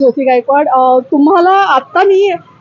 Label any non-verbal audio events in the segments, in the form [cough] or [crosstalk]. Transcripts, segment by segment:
ज्योती गायकवाड तुम्हाला आता मी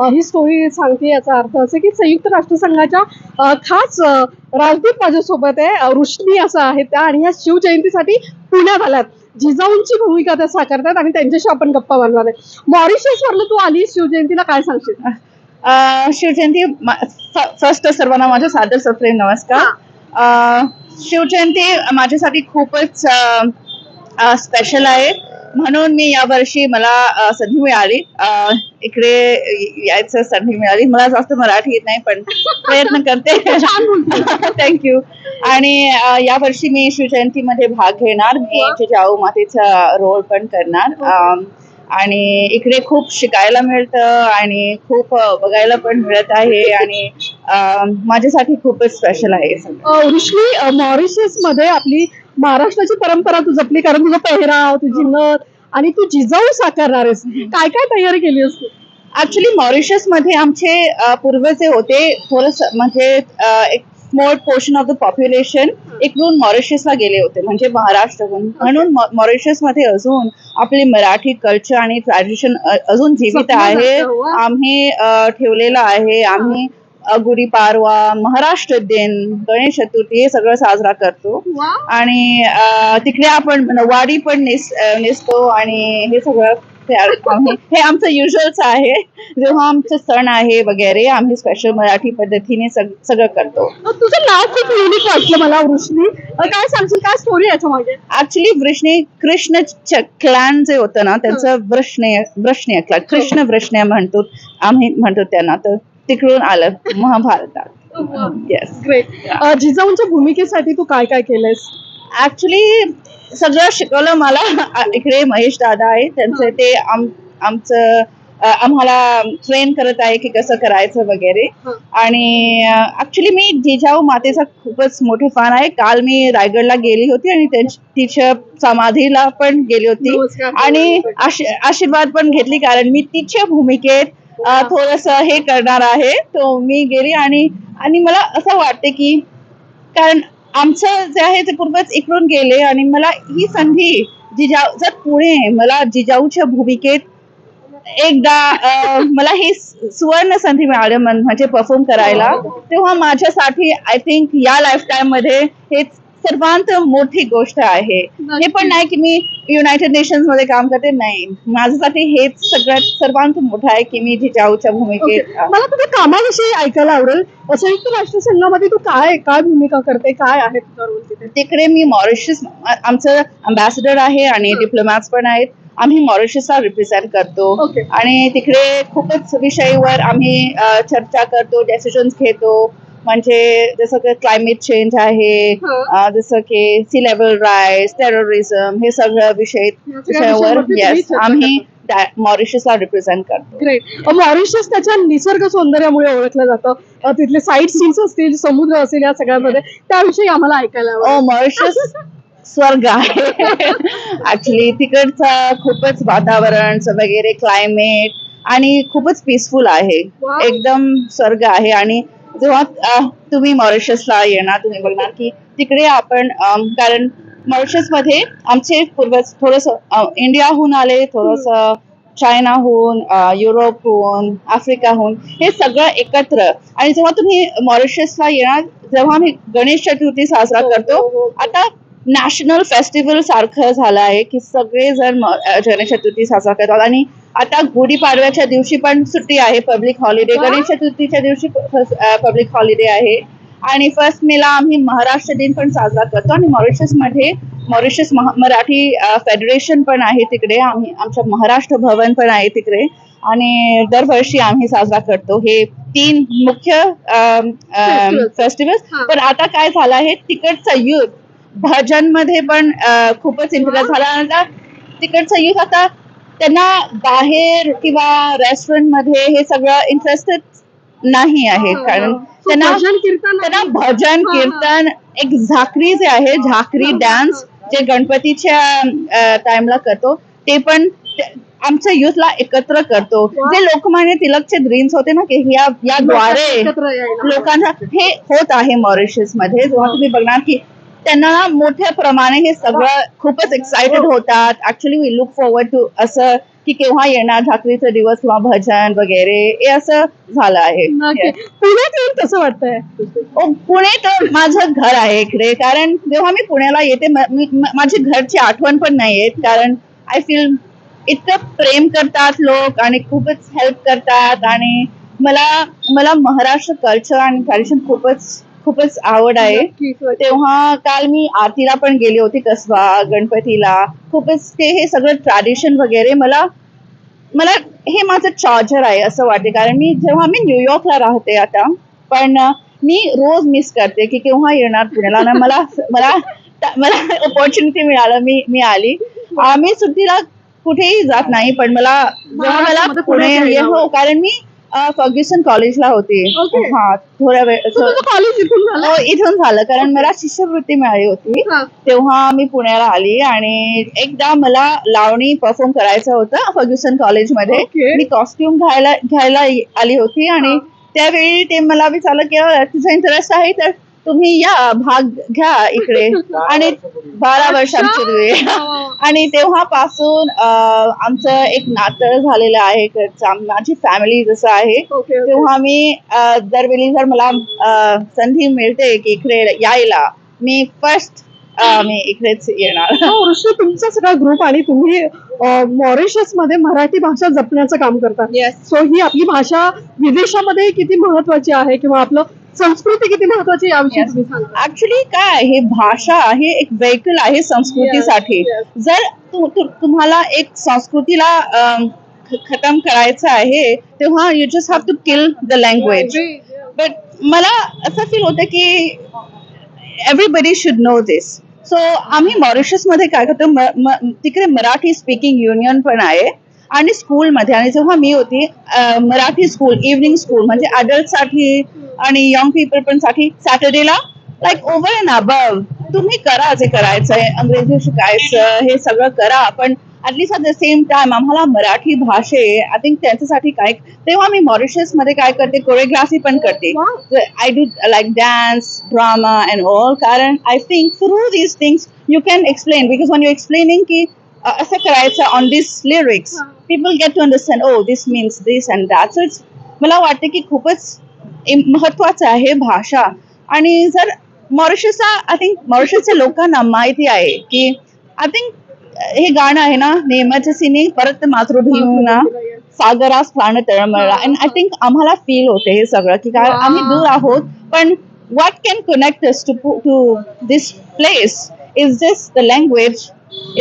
ही स्टोरी सांगते याचा अर्थ असं की संयुक्त राष्ट्रसंघाच्या खास राजदूत माझ्यासोबत आहे रुश्नी असं आहे त्या आणि या शिवजयंतीसाठी पुण्यात आल्यात. जिजाऊंची भूमिका त्या साकारतात आणि त्यांच्याशी आपण गप्पा मारणार आहे. मॉरिशस वरनं तू आली शिवजयंतीला काय सांगशील? शिवजयंती फर्स्ट सर्वांना माझ्या सादर सप्रेम नमस्कार. शिवजयंती माझ्यासाठी खूपच स्पेशल आहे. म्हणून मी यावर्षी मला अ, संधी मिळाली. इकडे यायचं संधी मिळाली. मला जास्त मराठी येत नाही पण प्रयत्न करते. [laughs] थँक्यू आणि अ, यावर्षी मी शिवजयंतीमध्ये भाग घेणार. मी वा. जिजाऊ मातेचा रोल पण करणार. आणि इकडे खूप शिकायला मिळतं आणि खूप बघायला पण मिळत आहे. आणि माझ्यासाठी खूपच स्पेशल आहे मॉरिशसमध्ये आपली महाराष्ट्राची परंपरा तू जपली कारण तुझा पेहराव तुझी नथ आणि तू जिजाऊ साकारणार आहेस. काय काय तयारी केली असते ऍक्च्युली मॉरिशसमध्ये आमचे पूर्वज जे होते थोडस म्हणजे एक small portion of the population इकडून मॉरिशसला गेले होते म्हणजे महाराष्ट्रातून. म्हणून मॉरिशसमध्ये अजून आपली मराठी कल्चर आणि ट्रॅडिशन अजून जीवित आहे. आम्ही ठेवलेलं आहे. आम्ही गुढीपाडवा महाराष्ट्र दिन गणेश चतुर्थी हे सगळं साजरा करतो. आणि तिकडे आपण नवाडी पण नेस नेसतो आणि हे सगळं हे आमचं युजल्स आहे. जेव्हा आमचं सण आहे वगैरे आम्ही स्पेशल मराठी पद्धतीने सग- सगळं करतो. तुझं नाव खूप युनिक वाटलं मला वृष्णी. काय सांगशील काय story actually Vrishni Krishna clan जे होतं ना त्यांचं वृष्णे वृष्णे क्लॅन कृष्ण वृष्णे म्हणतो आम्ही म्हणतो त्यांना. तर तिकडून आलं महाभारतात. येस ग्रेट जिजाऊंच्या भूमिकेसाठी तू काय काय केलंयस? ऍक्च्युली सगळं शिकवलं मला. इकडे महेश दादा आहे त्यांचं ते आम आमचं आम्हाला ट्रेन करत आहे की कसं करायचं वगैरे. आणि ऍक्च्युली मी जिजाऊ मातेचा खूपच मोठे फॅन आहे. काल मी रायगडला गेली होती आणि तिच्या समाधीला पण गेली होती. आणि आशी- आशीर्वाद पण घेतली कारण मी तिच्या भूमिकेत थोडस हे करणार आहे. तो मी गेली आणि आणि मला असं वाटते की कारण आमचं जे आहे ते पूर्वज इकडून गेले आणि मला ही संधी जिजाऊ जर पुढे मला जिजाऊच्या भूमिकेत एकदा मला ही सुवर्ण संधी मिळाली म्हण- म्हणजे परफॉर्म करायला. तेव्हा माझ्यासाठी आय थिंक या लाईफ टाईममध्ये हे सर्वांत मोठी गोष्ट आहे. हे पण नाही की मी युनायटेड नेशन्समध्ये काम करते नाही. माझ्यासाठी हेच सगळ्यात सर्वांत मोठं आहे की मी जिजाऊच्या भूमिकेत मला तुझ्या कामाविषयी ऐकायला आवडेल. संयुक्त राष्ट्रसंघामध्ये तू काय काय भूमिका करते? काय आहे तुझा रोल तिथे? तिकडे मी मॉरिशस आमचं अम्बॅसिडर आहे आणि डिप्लोमॅट्स पण आहेत. आम्ही मॉरिशसला रिप्रेझेंट करतो. आणि तिकडे खूपच विषयावर आम्ही चर्चा करतो डेसिजन्स घेतो. म्हणजे जसं की क्लायमेट चेंज आहे हं. अ, जसं की सी लेवल राईज टेररिझम हे सगळं विषय सगळ्या विषयावर विषयांवरती तुम्ही येस चर्चा आम्ही मॉरिशसला रिप्रेझेंट करतो. ग्रेट मॉरिशस त्याच्या निसर्ग सौंदर्यामुळे ओळखलं जातं. अ, तिथले साईट सीन्स असतील समुद्र असेल या सगळ्यामध्ये त्याविषयी आम्हाला ऐकायला ओ मॉरिशस स्वर्ग आहे. ऍक्च्युली तिकडचं खूपच वातावरण वगैरे क्लायमेट आणि खूपच पीसफुल आहे. Wow. एकदम स्वर्ग आहे आणि जेव्हा तुम्ही मॉरिशसला येणार तुम्ही बघणार की तिकडे आपण कारण मॉरिशसमध्ये आमचे पूर्वज थोडस इंडियाहून आले थोडस चायनाहून युरोपहून आफ्रिकाहून हे सगळं एकत्र. आणि जेव्हा तुम्ही मॉरिशसला येणार जेव्हा आम्ही गणेश चतुर्थी साजरा हो, करतो हो, हो. आता नॅशनल फेस्टिवल सारखं झालं आहे की सगळेजण म- अ, गणेश चतुर्थी साजरा करतात. आणि आता गुढीपाडव्याच्या दिवशी पण सुट्टी आहे पब्लिक हॉलिडे. गणेश चतुर्थीच्या दिवशी पब्लिक हॉलिडे आहे. आणि फर्स्ट मेला आम्ही महाराष्ट्र दिन पण साजरा करतो. आणि मॉरिशसमध्ये मॉरिशस महा- मराठी फेडरेशन पण आहे तिकडे. आम्ही आमच्या महाराष्ट्र भवन पण आहे तिकडे. आणि दरवर्षी आम्ही साजरा करतो. हे तीन मुख्य. फेस्टिवल्स. पण आता काय झालं आहे? तिकडचं युथ भजनमध्ये पण खूपच इंटरेस्ट वा. झाला. आता तिकडचं युथ आता त्यांना बाहेर किंवा रेस्टॉरंटमध्ये हे सगळं इंटरेस्टेड नाही आहे कारण So, त्यांना भजन कीर्तन त्यांना भजन हा, हा. कीर्तन एक झाकरी जे आहे झाकरी हा, हा, डान्स जे गणपतीच्या टाइमला करतो ते पण आमच्या युथला एकत्र करतो. जे लोकमान्य तिलकचे ड्रीम्स होते ना की या यायला. लोकांना हे होत आहे मॉरिशसमध्ये जेव्हा तुम्ही बघणार की त्यांना मोठ्या प्रमाणे हे सगळं खूपच एक्साइटेड होतात. Actually we look forward to असं की केव्हा येणार झाकरीचा दिवस किंवा भजन वगैरे हे असं झालं आहे. पुण्यात येऊन कसं वाटतंय? ओ, पुणे तर माझं घर आहे इकडे. कारण जेव्हा मी पुण्याला येते माझी घरची आठवण पण नाही येत. कारण आय फील इतकं प्रेम करतात लोक आणि खूपच हेल्प करतात. आणि मला मला महाराष्ट्र कल्चर आणि ट्रॅडिशन खूपच खूपच आवड आहे. तेव्हा काल मी आरतीला पण गेली होती कसबा गणपतीला. खूपच ते हे सगळं ट्रॅडिशन वगैरे मला मला हे माझं चार्जर आहे असं वाटते. कारण मी जेव्हा मी न्यूयॉर्कला राहते आता पण मी रोज मिस करते की केव्हा येणार पुण्याला. ना मला मला मला ऑपॉर्च्युनिटी मिळालं मी मी आली. मी सुट्टीला कुठेही जात नाही पण मला जेव्हा मला पुणे हो कारण मी फर्ग्युसन कॉलेजला होती. Okay. हा थोड्या वेळ कॉलेज इथून झालं? हो, इथून झालं. कारण मला शिष्यवृत्ती मिळाली होती. हा. तेव्हा मी पुण्याला आली आणि एकदा मला लावणी परफॉर्म करायचं होतं फर्ग्युसन कॉलेजमध्ये. मी कॉस्ट्युम घ्यायला घ्यायला आली होती आणि त्यावेळी ते मला विचारलं की "अ, तुझा इंटरेस्ट आहे? तर तुम्ही या भाग घ्या इकडे आणि बारा वर्षांपूर्वी [laughs] आणि तेव्हापासून आमचं एक नातं झालेलं आहे घरचं. माझी फॅमिली जसं आहे. तेव्हा मी दरवेळी जर मला संधी मिळते की इकडे यायला मी फर्स्ट मी इकडेच येणार हो, ऋषी तुमचा सगळा ग्रुप आणि तुम्ही मॉरिशसमध्ये मराठी भाषा जपण्याचं काम करता Yes. सो ही आपली भाषा विदेशामध्ये किती महत्वाची आहे किंवा आपलं संस्कृती किती महत्वाची आहे याविषयी Yes. तुम्ही सांगा. ऍक्च्युली काय हे भाषा हे एक व्हेकल आहे संस्कृतीसाठी. Yes. जर तु, तु, तुम्हाला एक संस्कृतीला ख- खतम करायचं आहे तेव्हा you just have to kill the language but मला असं फील होतं की everybody should know this so आम्ही मॉरिशसमध्ये काय करतो? म- म- तिकडे मराठी स्पीकिंग युनियन पण आहे. आणि स्कूलमध्ये आणि जेव्हा मी होती मराठी स्कूल इव्हनिंग स्कूल म्हणजे adult साठी आणि यंग पीपल पण साठी सॅटर्डेला लाईक ओव्हर अँड अबव तुम्ही करा जे करायचंय अंग्रेजी शिकायचं हे सगळं करा पण at least at the same time आम्हाला मराठी भाषे आय थिंक त्यांच्यासाठी काय तेव्हा मी मॉरिशसमध्ये काय करते कोरिओग्राफी पण करते uh, like dance, drama, and all. Karan, I think through these things you can explain because when you're explaining ki uh, असं करायचं on these lyrics, people get to understand. Oh, this means this and that. So it's मला वाटते की खूपच महत्वाचं आहे भाषा आणि जर मॉरिशसला आय थिंक मॉरिशसच्या लोकांना माहिती आहे की आय थिंक हे गाणं आहे ना नेमाच्या सिने परत मातृभूमीना सागरास प्राण तळमळला अँड आय थिंक आम्हाला फील होते हे सगळं की काय. आम्ही दूर आहोत पण what can connect us to to this place is just the language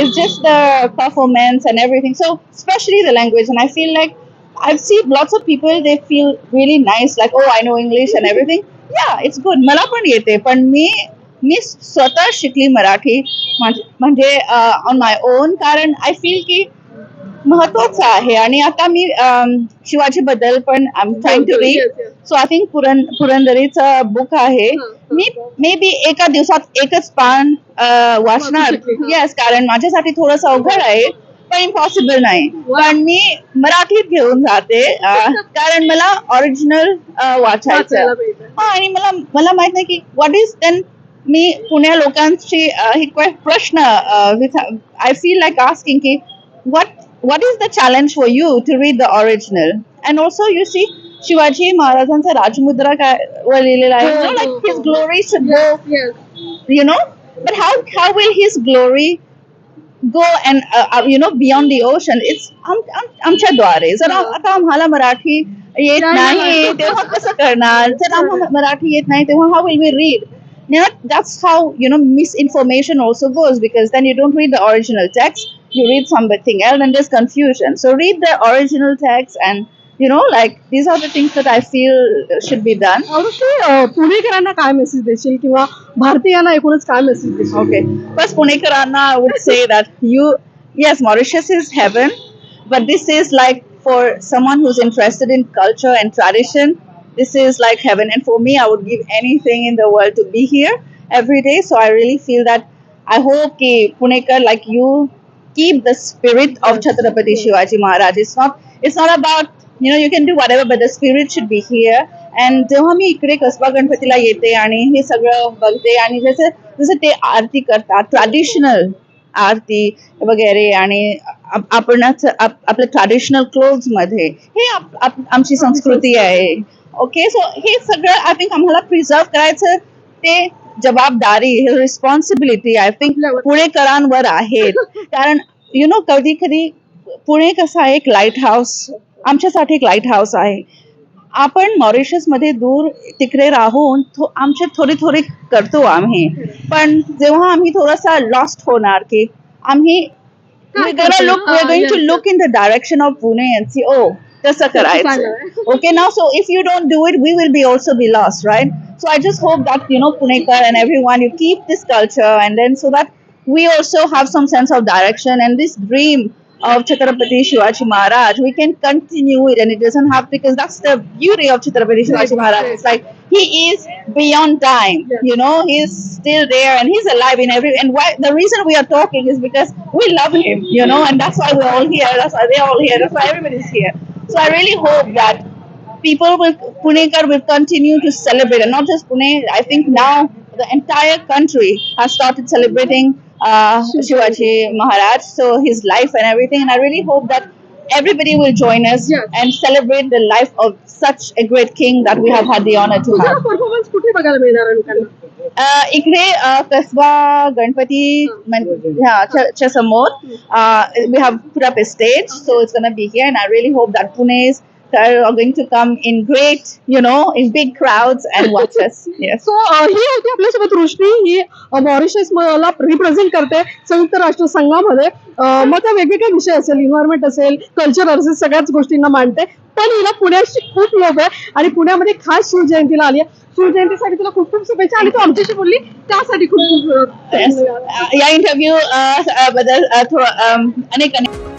is just the performance and everything so especially the language and i feel like i've seen lots of people they feel really nice like oh i know english and everything yeah it's good मला पण येते पण मी मी स्वतः शिकली मराठी म्हणजे- म्हणजे on my own कारण I feel की महत्वाचं आहे आणि आता मी अम, शिवाजी बद्दल पण I am trying to Yes, read yes. So I think पुरन पुरंदरीचं बुक आहे हं, हं, मी. मे बी एका दिवसात एकच पान वाचणार. येस कारण माझ्यासाठी थोडस अवघड आहे पण इम्पॉसिबल नाही. पण मी मराठीत घेऊन जाते [laughs] कारण मला ओरिजिनल वाचायचं. हा आणि मला मला माहीत नाही की व्हॉट इज देन मी पुण्या लोकांची अ, ही प्रश्न आय फील लाईक आस्किंग की what what is the challenge for you to read the original and also you see Shivaji महाराजांचा राजमुद्रा काय वर लिहिलेला आहे you know, like his glory should go Yes, yes. you know but how how will his glory go and uh, uh, you know beyond the ocean it's आम, आम, आमच्या द्वारे जर आ- आता आम्हाला मराठी येत नाही, नाही नाही. तेव्हा कसं करणार जर आम्हाला मराठी येत नाही तेव्हा how will we read you know that's how you know misinformation also goes because then you don't read the original text you read something else and there's confusion so read the original text and you know like these are the things that i feel should be done अवश्य अं, पुणेकरांना काय message देशील किंवा भारतीयांना एकूणच काय message देशील Okay. First, Punekarana, I would say that you, yes, Mauritius is heaven, but this is like for someone who's interested in culture and tradition, this is like heaven. And for me, I would give anything in the world to be here every day. So I really feel that I hope ki Punekar, like you, keep the spirit of Chhatrapati Shivaji Maharaj. It's not, it's not about, you know you can do whatever but the spirit should be here and जेव्हा मी इकडे कसबा गणपतीला येते आणि हे सगळं बघते आणि जसं जसं ते आरती करतात ट्रॅडिशनल आरती वगैरे आणि आपणच आपल्या ट्रॅडिशनल क्लोथ्समध्ये हे आमची संस्कृती आहे. ओके सो हे सगळं आय थिंक आम्हाला प्रिझर्व करायचं ते जबाबदारी रिस्पॉन्सिबिलिटी आय थिंक पुणेकरांवर आहे. कारण यु नो कधी कधी पुणे कसं आहे एक लाइट हाऊस आमच्यासाठी एक लाइट हाऊस आहे आपण मॉरिशसमध्ये दूर तिकडे राहून थो- आमचे थोडी थोडी करतो आम्ही पण जेव्हा आम्ही थोडासा लॉस्ट होणार की आम्ही काय we're gonna करतो? look we're हा, going to yes, look in the direction of Pune and see oh तसं करायचं चांगलं. okay now so if you don't do it we will be also be lost right so I just hope that you know Punekar and everyone you keep this culture and then so that we also have some sense of direction and this dream of Chhatrapati Shivaji Maharaj we can continue it and it doesn't have because that's the beauty of Chhatrapati Shivaji Maharaj. It's like he is beyond time Yes. you know he's still there and he's alive in every and why the reason we are talking is because we love him you know and that's why we're all here that's why they're all here that's why everybody's here. So I really hope that people will Punekar will continue to celebrate and not just Pune I think now the entire country has started celebrating uh, Shivaji Maharaj so his life and everything and I really hope that everybody will join us Yes. and celebrate the life of such a great king that we have had the honor to तुझा have performance कुठे बघायला मिळणार आहे लोकांना Uh, इकडे uh, Kasba Ganpati म्हण- ह्या च्या च्या समोर we have put up a stage so it's gonna be here and I really hope that Pune's are going to come in great you know in big crowds and [laughs] watch us yes so ही होती आपल्यासोबत रोशनी. ही Mauritius ला represent करते संयुक्त राष्ट्र संघामध्ये अं, मग त्या वेगवेगळे विषय असेल इन्व्हायरमेंट असेल कल्चर असेल सगळ्याच गोष्टींना मांडते. पण हिला पुण्याची खूप लोक आहे आणि पुण्यामध्ये खास शिवजयंतीला आली आहे. शिवजयंतीसाठी तुला खूप खूप शुभेच्छा आणि तू आमच्याशी बोलली त्यासाठी खूप खूप yes. धन्यवाद. Uh, या इंटरव्ह्यू बद्दल uh, थोडं um, अनेक अनेक